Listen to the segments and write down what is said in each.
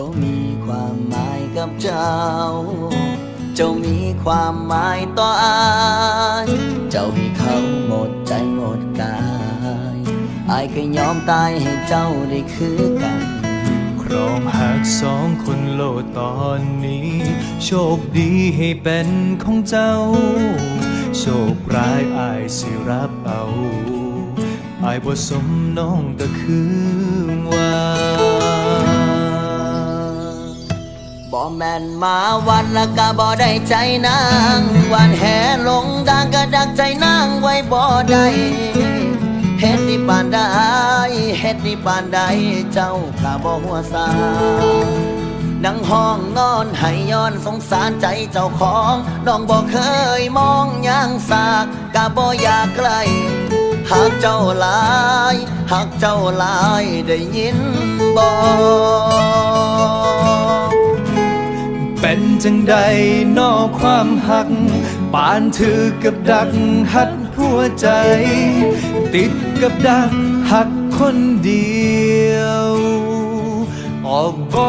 ขามีความหมายกับเจ้า เจ้ามีความหมายต่ออายเจ้าให้เขาหมดใจหมดกายอายก็ยอมตายให้เจ้าได้คือกันครองหักสองคนโลดตอนนี้ โชคดีให้เป็นของเจ้า โชคร้ายอายสิรับเอาอายบ่สมน้องก็คือว่า บ่แม่นมาวันละก็บ่ได้ใจนางวันแห่ลงดังก็ดักใจนางไว้บ่ได้เฮ็ดนี่ปานใดเฮ็ดนี่ปานใดเจ้าก็บ่หัวซานั่งห้องนอนให้ย้อนสงสารใจเจ้าของน้องบ่เคยมองย่างสากก็บ่อยากไกลหักเจ้าหลายหักเจ้าหลายได้ยินบ่ จังใดนอความหัก ปานถือกับดักหัดหัวใจ ติดกับดักหักคนเดียว ออกบ่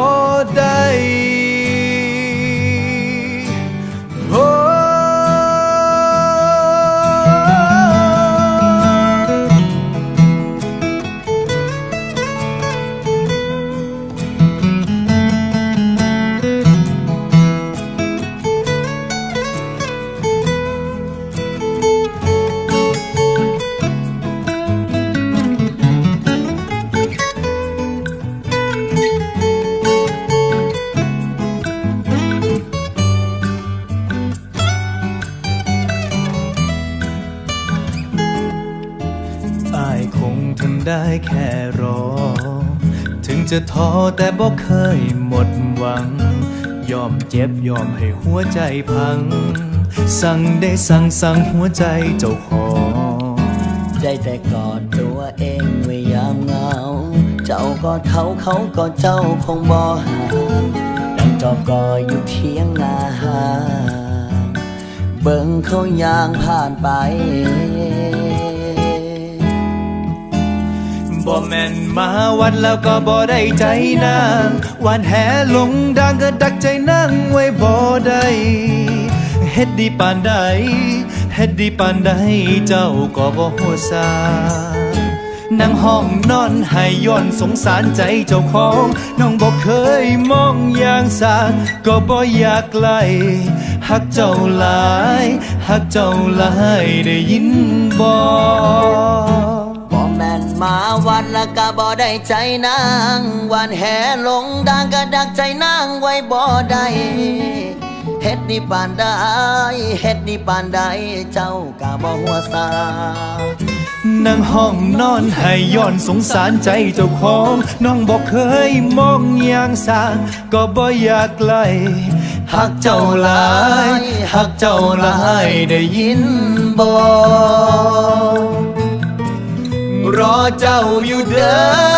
ได้ คงทนได้แค่รอ ถึงจะท้อแต่บอกเคยหมดหวัง ยอมเจ็บยอมให้หัวใจพัง สั่งได้สั่งสั่งหัวใจเจ้าของใจแต่กอดตัวเองไว้ยามเหงา เจ้าก็เขาเขาก็เจ้าคงบ่หาดังจอบกออยู่เทียงนาเบิ่งเขายางผ่านไป บ่แม่นมาวัดแล้วก็บ่ได้ใจนางวันแหลงดังก็ดักใจนั่งไว้บ่ได้เฮ็ดดีปานใดเฮ็ดดีปานใดเจ้าก็บ่หัวซานั่งห้องนอนให้ย้อนสงสารใจเจ้าของน้องบ่เคยมองอย่างสาก็บ่อยากไกลหักเจ้าหลายหักเจ้าหลายได้ยินบ่ วันละก็บ่ได้ใจนางวันแห่ลงดังก็ดักใจนางไว้บ่ได้เฮ็ดนี่ปานใดเฮ็ดนี่ปานใดเจ้าก็บ่หัวซานั่งห้องนอนให้ย้อนสงสารใจเจ้าของ น้องบอกเคยมองอย่างสาก็บ่อยากไกลหักเจ้าหลายหักเจ้าหลายได้ยินบ่ อเจ้าอยู่เด้อ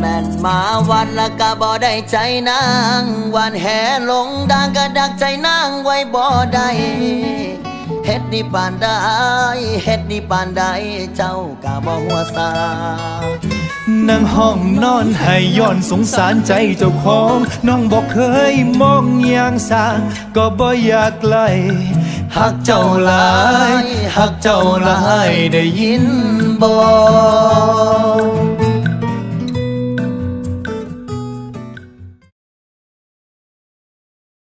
แม่นมาวันละก็บ่ได้ใจนางวันแห่ลงดังก็ดักใจนางไว้บ่ได้เฮ็ดนี่ปานใดเฮ็ดนี่ปานใดเจ้าก็บ่หัวซานั่งห้องนอนให้ย้อนสงสารใจเจ้าของ น้องบอกเคยมองอย่างสาก็บ่อยากไกลหักเจ้าหลายหักเจ้าหลายได้ยินบ่